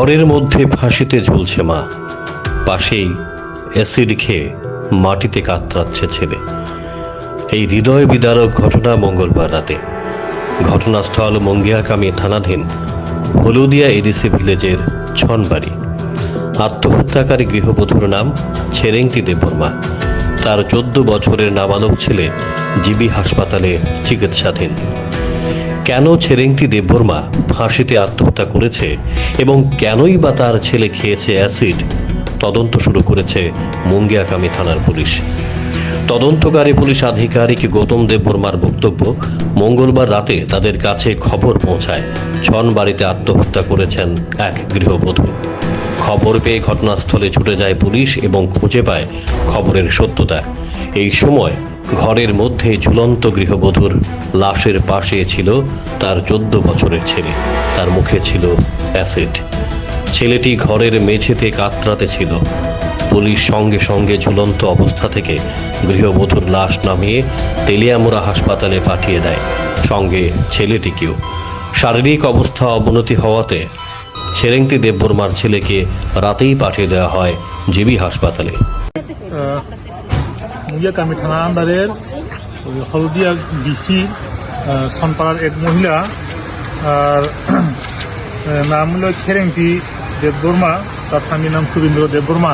ঘরের মধ্যে ফাঁসিতে ঝুলছে মা। পাশেই অ্যাসিড খেয়ে মাটিতে কাতরাচ্ছে ছেলে। এই হৃদয় বিদারক ঘটনা মঙ্গলবার রাতে। ঘটনাস্থল মঙ্গিয়াকামী থানাধীন হলুদিয়া এডিসি ভিলেজের ছনবাড়ি। আত্মহত্যাকারী গৃহবধূর নাম ছেরেংটি দেববর্মা তার চোদ্দ বছরের নাবালক ছেলে জিবি হাসপাতালে চিকিৎসাধীন। কেন ছেরেংটি দেববর্মা ফাঁসিতে আত্মহত্যা করেছে এবং কেনই বা তার ছেলে খেয়েছে অ্যাসিড? তদন্ত শুরু করেছে মুঙ্গিয়াকামী থানার পুলিশ। তদন্তকারী পুলিশ আধিকারিক গৌতম দেববর্মার বক্তব্য, মঙ্গলবার রাতে তাদের কাছে খবর পৌঁছায় ছন বাড়িতে আত্মহত্যা করেছেন এক গৃহবধূ। খবর পেয়ে ঘটনাস্থলে ছুটে যায় পুলিশ এবং খুঁজে পায় খবরের সত্যতা। এই সময় ঘরের মধ্যে ঝুলন্ত গৃহবধূর লাশের পাশে ছিল তার চোদ্দ বছরের ছেলে। তার মুখে ছিল অ্যাসিড। ছেলেটি ঘরের মেঝেতে কাতরাতে ছিল। পুলিশ সঙ্গে সঙ্গে ঝুলন্ত অবস্থা থেকে গৃহবধূর লাশ নামিয়ে তেলিয়ামুড়া হাসপাতালে পাঠিয়ে দেয়। সঙ্গে ছেলেটিকেও। শারীরিক অবস্থা অবনতি হওয়াতে ছেরেংটি দেববর্মার ছেলেকে রাতেই পাঠিয়ে দেওয়া হয় জিবি হাসপাতালে। মুগিয়াকামি থানা আন্ডারের হলদিয়া ডিসি সনপাড়ার এক মহিলা আর নাম হলো খেরেংটি দেববর্মা তার স্বামীর নাম সুরেন্দ্র দেববর্মা।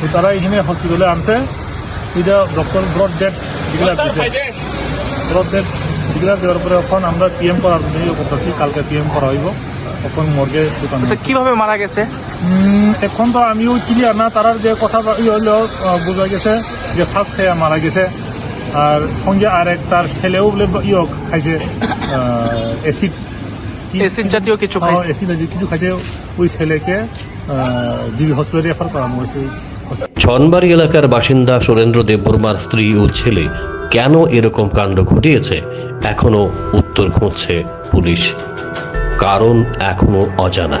তো তারা এখানে হসপিটালে আনছে। এটা ডক্টর ব্রড ডেট ডিক্লার দিচ্ছে ব্রড ডেট ডিক্লার দেওয়ার পরে এখন আমরা পিএম করার জন্য করতেছি কালকে পিএম করা হইব। এখন মর্গে দোকান আচ্ছা কীভাবে মারা গেছে? এখন তো আমিও ক্লিয়ার না তারার যে কথা বা- ই বোঝা গেছে। যে ফার্স্ট খেয়ে মারা গেছে। আর সঙ্গে আর এক তার ছেলেও বলে ইয়ে খাইছে অ্যাসিড এসিড জাতীয় কিছু খাইছে। অ্যাসিড কিছু খাইছে। ওই ছেলেকে জিবি হসপিটালে রেফার করানো হয়েছে। ছনবাড়ি এলাকার বাসিন্দা সুরেন্দ্র দেববর্মার স্ত্রী ও ছেলে কেন এরকম কাণ্ড ঘটিয়েছে? এখনও উত্তর খুঁজছে পুলিশ। কারণ এখনও অজানা।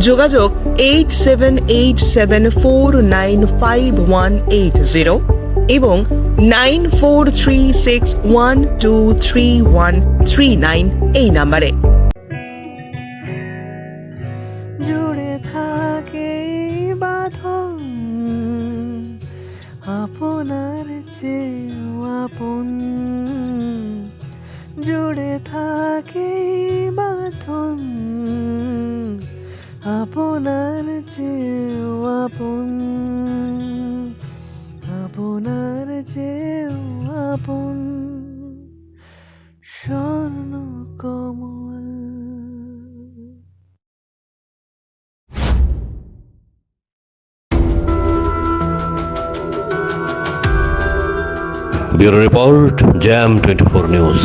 যোগাযোগ eight seven eight seven four nine five one eight zero এবং nine four three six one two three one three nine এই নাম্বারে। জুড়ে থাকে বাঁধন, আপনার চেয়েও আপন। আপনার চেয়েও আপন আপনার চেয়েও আপন Swarna Kamal. Bureau report jam twenty four news.